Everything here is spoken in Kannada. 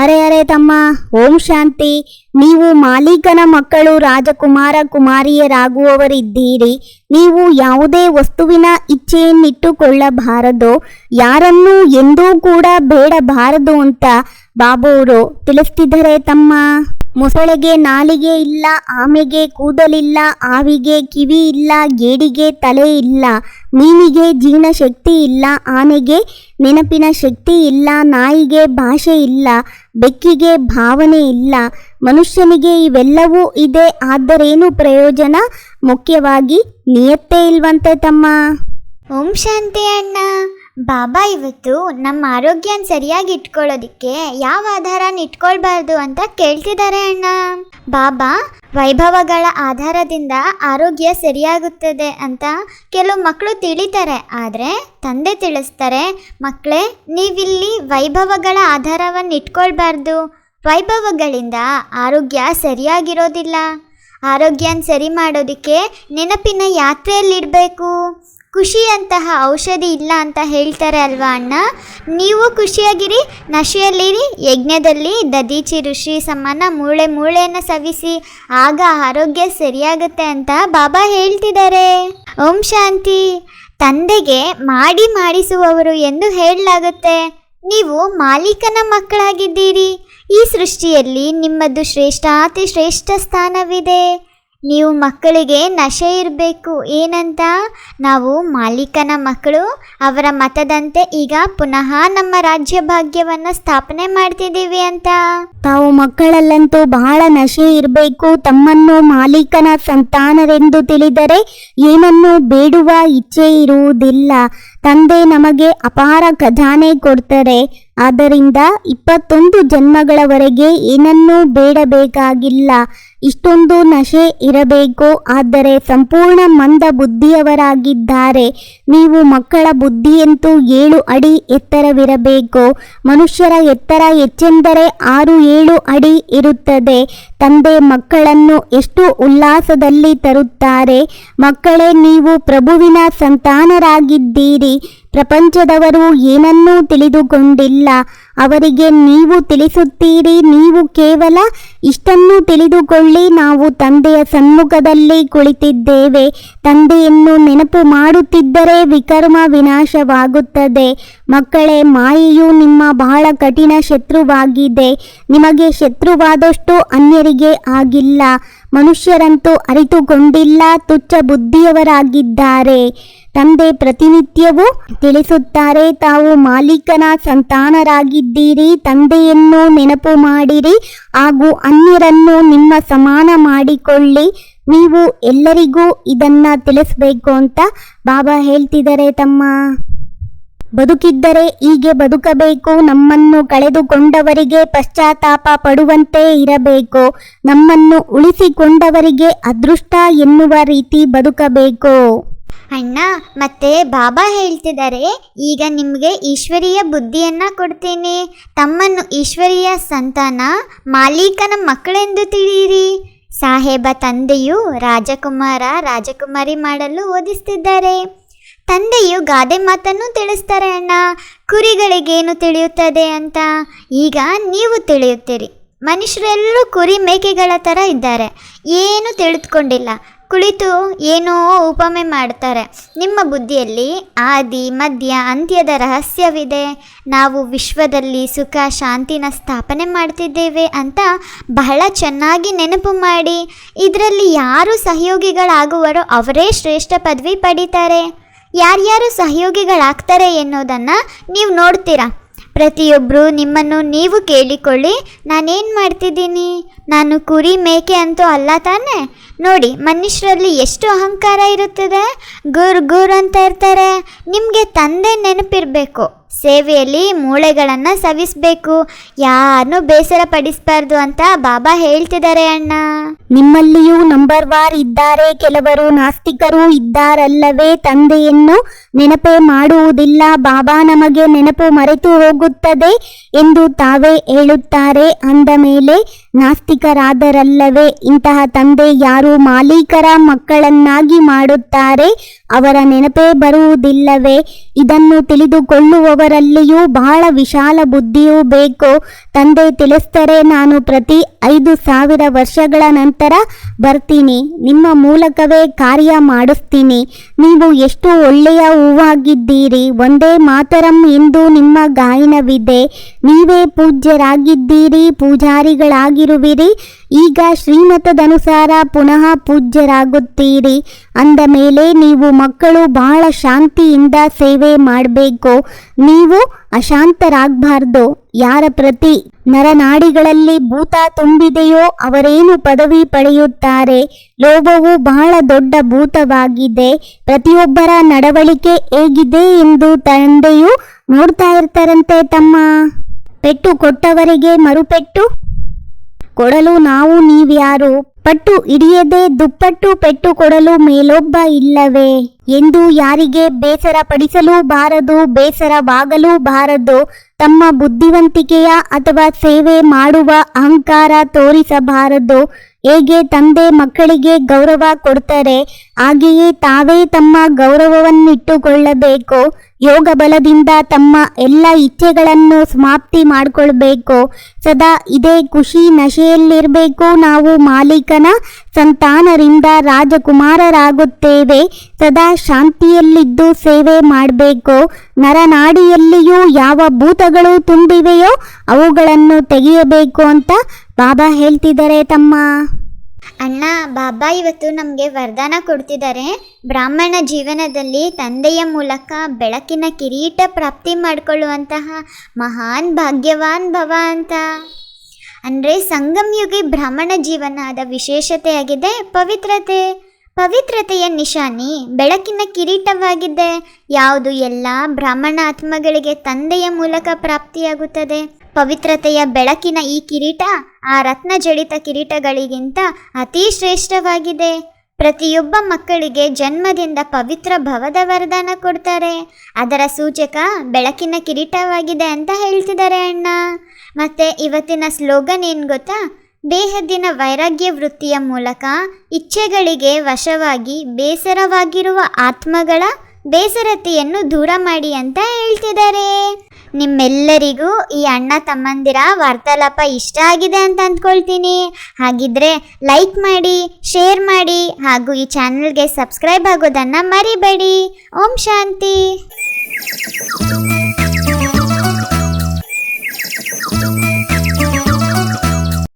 ಅರೆ ಅರೆ ತಮ್ಮ, ಓಂ ಶಾಂತಿ. ನೀವು ಮಾಲೀಕನ ಮಕ್ಕಳು, ರಾಜಕುಮಾರ ಕುಮಾರಿಯರಾಗುವವರಿದ್ದೀರಿ. ನೀವು ಯಾವುದೇ ವಸ್ತುವಿನ ಇಚ್ಛೆಯನ್ನಿಟ್ಟುಕೊಳ್ಳಬಾರದು. ಯಾರನ್ನೂ ಎಂದೂ ಕೂಡ ಬೇಡಬಾರದು ಅಂತ ಬಾಬುವರು ತಿಳಿಸ್ತಿದ್ದಾರೆ ತಮ್ಮ. ಮೊಸಳೆಗೆ ನಾಲಿಗೆ ಇಲ್ಲ, ಆಮೆಗೆ ಕೂದಲಿಲ್ಲ, ಆವಿಗೆ ಕಿವಿ ಇಲ್ಲ, ಗೇಡಿಗೆ ತಲೆ ಇಲ್ಲ, ಮೀನಿಗೆ ಜೀರ್ಣಶಕ್ತಿ ಇಲ್ಲ, ಆನೆಗೆ ನೆನಪಿನ ಶಕ್ತಿ ಇಲ್ಲ, ನಾಯಿಗೆ ಭಾಷೆ ಇಲ್ಲ, ಬೆಕ್ಕಿಗೆ ಭಾವನೆ ಇಲ್ಲ, ಮನುಷ್ಯನಿಗೆ ಇವೆಲ್ಲವೂ ಇದೆ, ಆದ್ದರೇನು ಪ್ರಯೋಜನ? ಮುಖ್ಯವಾಗಿ ನಿಯತ್ತೇ ಇಲ್ವಂತೆ ತಮ್ಮ. ಓಂ ಶಾಂತಿ ಅಣ್ಣ. ಬಾಬಾ, ಇವತ್ತು ನಮ್ಮ ಆರೋಗ್ಯನ ಸರಿಯಾಗಿ ಇಟ್ಕೊಳ್ಳೋದಿಕ್ಕೆ ಯಾವ ಆಧಾರನ ಇಟ್ಕೊಳ್ಬಾರ್ದು ಅಂತ ಕೇಳ್ತಿದ್ದಾರೆ ಅಣ್ಣ. ಬಾಬಾ, ವೈಭವಗಳ ಆಧಾರದಿಂದ ಆರೋಗ್ಯ ಸರಿಯಾಗುತ್ತದೆ ಅಂತ ಕೆಲವು ಮಕ್ಕಳು ತಿಳಿತಾರೆ. ಆದರೆ ತಂದೆ ತಿಳಿಸ್ತಾರೆ ಮಕ್ಕಳೇ ನೀವಿಲ್ಲಿ ವೈಭವಗಳ ಆಧಾರವನ್ನು ಇಟ್ಕೊಳ್ಬಾರ್ದು. ವೈಭವಗಳಿಂದ ಆರೋಗ್ಯ ಸರಿಯಾಗಿರೋದಿಲ್ಲ. ಆರೋಗ್ಯನ ಸರಿ ಮಾಡೋದಕ್ಕೆ ನೆನಪಿನ ಯಾತ್ರೆಯಲ್ಲಿಡಬೇಕು ಖುಷಿಯಂತಹ ಔಷಧಿ ಇಲ್ಲ ಅಂತ ಹೇಳ್ತಾರೆ ಅಲ್ವಾ ಅಣ್ಣ? ನೀವು ಖುಷಿಯಾಗಿರಿ, ನಶೆಯಲ್ಲಿರಿ, ಯಜ್ಞದಲ್ಲಿ ದದೀಚಿ ಋಷಿ ಸಮಾನ ಮೂಳೆ ಮೂಳೆಯನ್ನು ಸವಿಸಿ, ಆಗ ಆರೋಗ್ಯ ಸರಿಯಾಗುತ್ತೆ ಅಂತ ಬಾಬಾ ಹೇಳ್ತಿದ್ದಾರೆ. ಓಂ ಶಾಂತಿ. ತಂದೆಗೆ ಮಾಡಿ ಮಾಡಿಸುವವರು ಎಂದು ಹೇಳಲಾಗುತ್ತೆ. ನೀವು ಮಾಲೀಕನ ಮಕ್ಕಳಾಗಿದ್ದೀರಿ. ಈ ಸೃಷ್ಟಿಯಲ್ಲಿ ನಿಮ್ಮದು ಶ್ರೇಷ್ಠಾತಿ ಶ್ರೇಷ್ಠ ಸ್ಥಾನವಿದೆ. ನೀವು ಮಕ್ಕಳಿಗೆ ನಶೆ ಇರಬೇಕು. ಏನಂತ? ನಾವು ಮಾಲೀಕನ ಮಕ್ಕಳು, ಅವರ ಮತದಂತೆ ಈಗ ಪುನಃ ನಮ್ಮ ರಾಜ್ಯ ಭಾಗ್ಯವನ್ನು ಸ್ಥಾಪನೆ ಮಾಡ್ತಿದ್ದೀವಿ ಅಂತ. ತಾವು ಮಕ್ಕಳಲ್ಲಂತೂ ಬಹಳ ನಶೆ ಇರಬೇಕು. ತಮ್ಮನ್ನು ಮಾಲೀಕನ ಸಂತಾನರೆಂದು ತಿಳಿದರೆ ಏನನ್ನು ಬೇಡುವ ಇಚ್ಛೆ ಇರುವುದಿಲ್ಲ. ತಂದೆ ನಮಗೆ ಅಪಾರ ಖಜಾನೆ ಕೊಡ್ತಾರೆ. ಆದ್ದರಿಂದ ಇಪ್ಪತ್ತೊಂದು ಜನ್ಮಗಳವರೆಗೆ ಏನನ್ನೂ ಬೇಡಬೇಕಾಗಿಲ್ಲ. ಇಷ್ಟೊಂದು ನಶೆ ಇರಬೇಕು. ಆದರೆ ಸಂಪೂರ್ಣ ಮಂದ ಬುದ್ಧಿಯವರಾಗಿದ್ದಾರೆ. ನೀವು ಮಕ್ಕಳ ಬುದ್ಧಿಯಂತೂ ಏಳು ಅಡಿ ಎತ್ತರವಿರಬೇಕು. ಮನುಷ್ಯರ ಎತ್ತರ ಹೆಚ್ಚೆಂದರೆ ಆರು ಏಳು ಅಡಿ ಇರುತ್ತದೆ. ತಂದೆ ಮಕ್ಕಳನ್ನು ಎಷ್ಟು ಉಲ್ಲಾಸದಲ್ಲಿ ತರುತ್ತಾರೆ. ಮಕ್ಕಳೇ ನೀವು ಪ್ರಭುವಿನ ಸಂತಾನರಾಗಿದ್ದೀರಿ. ಪ್ರಪಂಚದವರು ಏನನ್ನೂ ತಿಳಿದುಕೊಂಡಿಲ್ಲ. ಅವರಿಗೆ ನೀವು ತಿಳಿಸುತ್ತೀರಿ, ನೀವು ಕೇವಲ ಇಷ್ಟನ್ನು ತಿಳಿದುಕೊಳ್ಳಿ. ನಾವು ತಂದೆಯ ಸಮ್ಮುಖದಲ್ಲಿ ಕುಳಿತಿದ್ದೇವೆ. ತಂದೆಯನ್ನು ನೆನಪು ಮಾಡುತ್ತಿದ್ದರೆ ವಿಕರ್ಮ ವಿನಾಶವಾಗುತ್ತದೆ. ಮಕ್ಕಳೇ, ಮಾಯೆಯು ನಿಮ್ಮ ಬಹಳ ಕಠಿಣ ಶತ್ರುವಾಗಿದೆ. ನಿಮಗೆ ಶತ್ರುವಾದಷ್ಟು ಅನ್ಯರಿಗೆ ಆಗಿಲ್ಲ. ಮನುಷ್ಯರಂತೂ ಅರಿತುಕೊಂಡಿಲ್ಲ, ತುಚ್ಛ ಬುದ್ಧಿಯವರಾಗಿದ್ದಾರೆ. ತಂದೆ ಪ್ರತಿನಿತ್ಯವೂ ತಿಳಿಸುತ್ತಾರೆ, ತಾವು ಮಾಲೀಕನ ಸಂತಾನರಾಗಿದ್ದೀರಿ, ತಂದೆಯನ್ನು ನೆನಪು ಮಾಡಿರಿ, ಹಾಗೂ ಅನ್ಯರನ್ನು ನಿಮ್ಮ ಸಮಾನ ಮಾಡಿಕೊಳ್ಳಿ, ನೀವು ಎಲ್ಲರಿಗೂ ಇದನ್ನ ತಿಳಿಸ್ಬೇಕು ಅಂತ ಬಾಬಾ ಹೇಳ್ತಿದ್ದಾರೆ ತಮ್ಮ. ಬದುಕಿದ್ದರೆ ಹೀಗೆ ಬದುಕಬೇಕು, ನಮ್ಮನ್ನು ಕಳೆದುಕೊಂಡವರಿಗೆ ಪಶ್ಚಾತ್ತಾಪ ಪಡುವಂತೆ ಇರಬೇಕು, ನಮ್ಮನ್ನು ಉಳಿಸಿಕೊಂಡವರಿಗೆ ಅದೃಷ್ಟ ಎನ್ನುವ ರೀತಿ ಬದುಕಬೇಕು. ಅಣ್ಣ, ಮತ್ತೆ ಬಾಬಾ ಹೇಳ್ತಿದ್ದಾರೆ, ಈಗ ನಿಮಗೆ ಈಶ್ವರೀಯ ಬುದ್ಧಿಯನ್ನ ಕೊಡ್ತೀನಿ. ತಮ್ಮನ್ನು ಈಶ್ವರೀಯ ಸಂತಾನ ಮಾಲೀಕನ ಮಕ್ಕಳೆಂದು ತಿಳಿಯಿರಿ. ಸಾಹೇಬ ತಂದೆಯು ರಾಜಕುಮಾರ, ರಾಜಕುಮಾರಿ ಮಾಡಲು ಓದಿಸ್ತಿದ್ದಾರೆ. ತಂದೆಯು ಗಾದೆ ಮಾತನ್ನು ತಿಳಿಸ್ತಾರೆ ಅಣ್ಣ. ಕುರಿಗಳಿಗೇನು ತಿಳಿಯುತ್ತದೆ ಅಂತ ಈಗ ನೀವು ತಿಳಿಯುತ್ತೀರಿ. ಮನುಷ್ಯರೆಲ್ಲರೂ ಕುರಿ ಮೇಕೆಗಳ ಥರ ಇದ್ದಾರೆ. ಏನು ತಿಳಿದುಕೊಂಡಿಲ್ಲ. ಕುಳಿತು ಏನೋ ಉಪಮೆ ಮಾಡ್ತಾರೆ. ನಿಮ್ಮ ಬುದ್ಧಿಯಲ್ಲಿ ಆದಿ, ಮಧ್ಯ, ಅಂತ್ಯದ ರಹಸ್ಯವಿದೆ. ನಾವು ವಿಶ್ವದಲ್ಲಿ ಸುಖ, ಶಾಂತಿನ ಸ್ಥಾಪನೆ ಮಾಡ್ತಿದ್ದೇವೆ ಅಂತ ಬಹಳ ಚೆನ್ನಾಗಿ ನೆನಪು ಮಾಡಿ. ಇದರಲ್ಲಿ ಯಾರು ಸಹಯೋಗಿಗಳಾಗುವರೋ ಅವರೇ ಶ್ರೇಷ್ಠ ಪದವಿ ಪಡಿತಾರೆ. ಯಾರ್ಯಾರು ಸಹಯೋಗಿಗಳಾಗ್ತಾರೆ ಎನ್ನುವುದನ್ನು ನೀವು ನೋಡ್ತೀರಾ? ಪ್ರತಿಯೊಬ್ಬರು ನಿಮ್ಮನ್ನು ನೀವು ಕೇಳಿಕೊಳ್ಳಿ, ನಾನೇನು ಮಾಡ್ತಿದ್ದೀನಿ? ನಾನು ಕುರಿ ಮೇಕೆ ಅಂತೂ ಅಲ್ಲ ತಾನೆ. ನೋಡಿ, ಮನುಷ್ಯರಲ್ಲಿ ಎಷ್ಟು ಅಹಂಕಾರ ಇರುತ್ತದೆ? ಗುರ್ ಗುರ್ ಅಂತ ಇರ್ತಾರೆ. ನಿಮಗೆ ತಂದೆ ನೆನಪಿರಬೇಕು. ಸೇವೆಯಲ್ಲಿ ಮೂಳೆಗಳನ್ನು ಸವಿಸ್ಬೇಕು. ಯಾರನ್ನೂ ಬೇಸರ ಪಡಿಸಬಾರ್ದು ಅಂತ ಬಾಬಾ ಹೇಳ್ತಿದ್ದಾರೆ ಅಣ್ಣ. ನಿಮ್ಮಲ್ಲಿಯೂ ನಂಬರ್ ವಾರ್ ಇದ್ದಾರೆ. ಕೆಲವರು ನಾಸ್ತಿಕರು ಇದ್ದಾರಲ್ಲವೇ ತಂದೆಯನ್ನು ನೆನಪೇ ಮಾಡುವುದಿಲ್ಲ. ಬಾಬಾ ನಮಗೆ ನೆನಪು ಮರೆತು ಹೋಗುತ್ತದೆ ಎಂದು ತಾವೇ ಹೇಳುತ್ತಾರೆ. ಅಂದ ಮೇಲೆ ನಾಸ್ತಿಕರಾದರಲ್ಲವೇ ಇಂತಹ ತಂದೆ ಯಾರು ಮಾಲೀಕರ ಮಕ್ಕಳನ್ನಾಗಿ ಮಾಡುತ್ತಾರೆ. ಅವರ ನೆನಪೇ ಬರುವುದಿಲ್ಲವೇ? ಇದನ್ನು ತಿಳಿದುಕೊಳ್ಳುವವರಲ್ಲಿಯೂ ಬಹಳ ವಿಶಾಲ ಬುದ್ಧಿಯೂ ಬೇಕು. ತಂದೆ ತಿಳಿಸ್ತಾರೆ, ನಾನು ಪ್ರತಿ ಐದು ಸಾವಿರ ವರ್ಷಗಳ ನಂತರ ಬರ್ತೀನಿ. ನಿಮ್ಮ ಮೂಲಕವೇ ಕಾರ್ಯ ಮಾಡಿಸ್ತೀನಿ. ನೀವು ಎಷ್ಟು ಒಳ್ಳೆಯ ಹೂವಾಗಿದ್ದೀರಿ. ಒಂದೇ ಮಾತರಂ ಎಂದು ನಿಮ್ಮ ಗಾಯನವಿದೆ. ನೀವೇ ಪೂಜ್ಯರಾಗಿದ್ದೀರಿ, ಪೂಜಾರಿಗಳಾಗಿರುವಿರಿ. ಈಗ ಶ್ರೀಮತದನುಸಾರ ಪುನಃ ಪೂಜ್ಯರಾಗುತ್ತೀರಿ. ಅಂದ ಮೇಲೆ ನೀವು ಮಕ್ಕಳು ಬಹಳ ಶಾಂತಿಯಿಂದ ಸೇವೆ ಮಾಡಬೇಕು. ನೀವು ಅಶಾಂತರಾಗಬಾರ್ದು. ಯಾರ ಪ್ರತಿ ನರನಾಡಿಗಳಲ್ಲಿ ಭೂತ ತುಂಬಿದೆಯೋ ಅವರೇನು ಪದವಿ ಪಡೆಯುತ್ತಾರೆ? ಲೋಭವು ಬಹಳ ದೊಡ್ಡ ಭೂತವಾಗಿದೆ. ಪ್ರತಿಯೊಬ್ಬರ ನಡವಳಿಕೆ ಹೇಗಿದೆ ಎಂದು ತಂದೆಯು ನೋಡ್ತಾ ಇರ್ತಾರಂತೆ ತಮ್ಮ. ಪೆಟ್ಟು ಕೊಟ್ಟವರಿಗೆ ಮರುಪೆಟ್ಟು ಕೊಡಲು ನಾವು ನೀವ್ಯಾರು? ಪಟ್ಟು ಹಿಡಿಯದೆ ದುಪ್ಪಟ್ಟು ಪೆಟ್ಟು ಕೊಡಲು ಮೇಲೊಬ್ಬ ಇಲ್ಲವೇ? ಎಂದು ಯಾರಿಗೆ ಬೇಸರ ಪಡಿಸಲೂ ಬಾರದು, ಬೇಸರವಾಗಲೂ ಬಾರದು, ತಮ್ಮ ಬುದ್ಧಿವಂತಿಕೆಯ ಅಥವಾ ಸೇವೆ ಮಾಡುವ ಅಹಂಕಾರ ತೋರಿಸಬಾರದು. ಹೇಗೆ ತಂದೆ ಮಕ್ಕಳಿಗೆ ಗೌರವ ಕೊಡ್ತಾರೆ, ಹಾಗೆಯೇ ತಾವೇ ತಮ್ಮ ಗೌರವವನ್ನಿಟ್ಟುಕೊಳ್ಳಬೇಕು. ಯೋಗ ಬಲದಿಂದ ತಮ್ಮ ಎಲ್ಲ ಇಚ್ಛೆಗಳನ್ನು ಸಮಾಪ್ತಿ ಮಾಡಿಕೊಳ್ಬೇಕು. ಸದಾ ಇದೇ ಖುಷಿ ನಶೆಯಲ್ಲಿರಬೇಕು. ನಾವು ಮಾಲೀಕನ ಸಂತಾನರಿಂದ ರಾಜಕುಮಾರರಾಗುತ್ತೇವೆ. ಸದಾ ಶಾಂತಿಯಲ್ಲಿದ್ದು ಸೇವೆ ಮಾಡಬೇಕು. ನರನಾಡಿಯಲ್ಲಿಯೂ ಯಾವ ಭೂತಗಳು ತುಂಬಿವೆಯೋ ಅವುಗಳನ್ನು ತೆಗೆಯಬೇಕು ಅಂತ ಬಾಬಾ ಹೇಳ್ತಿದ್ದಾರೆ ತಮ್ಮ. ಅಣ್ಣ, ಬಾಬಾ ಇವತ್ತು ನಮಗೆ ವರದಾನ ಕೊಡ್ತಿದ್ದಾರೆ. ಬ್ರಾಹ್ಮಣ ಜೀವನದಲ್ಲಿ ತಂದೆಯ ಮೂಲಕ ಬೆಳಕಿನ ಕಿರೀಟ ಪ್ರಾಪ್ತಿ ಮಾಡಿಕೊಳ್ಳುವಂತಹ ಮಹಾನ್ ಭಾಗ್ಯವಾನ್ ಭವ ಅಂತ. ಅಂದರೆ ಸಂಗಮಯುಗಿ ಬ್ರಾಹ್ಮಣ ಜೀವನದ ವಿಶೇಷತೆಯಾಗಿದೆ, ಪವಿತ್ರತೆ. ಪವಿತ್ರತೆಯ ನಿಶಾನಿ, ಬೆಳಕಿನ ಕಿರೀಟವಾಗಿದೆ ಯಾವುದು ಎಲ್ಲ ಬ್ರಾಹ್ಮಣ ಆತ್ಮಗಳಿಗೆ ತಂದೆಯ ಮೂಲಕ ಪ್ರಾಪ್ತಿಯಾಗುತ್ತದೆ. ಪವಿತ್ರತೆಯ ಬೆಳಕಿನ ಈ ಕಿರೀಟ, ಆ ರತ್ನ ಜಡಿತ ಕಿರೀಟಗಳಿಗಿಂತ ಅತಿ ಶ್ರೇಷ್ಠವಾಗಿದೆ. ಪ್ರತಿಯೊಬ್ಬ ಮಕ್ಕಳಿಗೆ ಜನ್ಮದಿಂದ ಪವಿತ್ರ ಭವದ ವರದಾನ ಕೊಡ್ತಾರೆ. ಅದರ ಸೂಚಕ ಬೆಳಕಿನ ಕಿರೀಟವಾಗಿದೆ ಅಂತ ಹೇಳ್ತಿದ್ದಾರೆ ಅಣ್ಣ. ಮತ್ತೆ ಇವತ್ತಿನ ಸ್ಲೋಗನ್ ಏನು ಗೊತ್ತಾ? ದೇಹದಿನ ವೈರಾಗ್ಯ ವೃತ್ತಿಯ ಮೂಲಕ ಇಚ್ಛೆಗಳಿಗೆ ವಶವಾಗಿ ಬೇಸರವಾಗಿರುವ ಆತ್ಮಗಳ ಬೇಸರತೆಯನ್ನು ದೂರ ಮಾಡಿ ಅಂತ ಹೇಳ್ತಿದ್ದಾರೆ. ನಿಮ್ಮೆಲ್ಲರಿಗೂ ಈ ಅಣ್ಣ ತಮ್ಮಂದಿರ ವಾರ್ತಾಲಾಪ ಇಷ್ಟ ಆಗಿದೆ ಅಂತ ಅಂದ್ಕೊಳ್ತೀನಿ. ಹಾಗಿದ್ರೆ ಲೈಕ್ ಮಾಡಿ ಶೇರ್ ಮಾಡಿ ಹಾಗೂ ಈ ಚಾನಲ್ಗೆ ಸಬ್ಸ್ಕ್ರೈಬ್ ಆಗೋದನ್ನು ಮರಿಬೇಡಿ. ಓಂ ಶಾಂತಿ.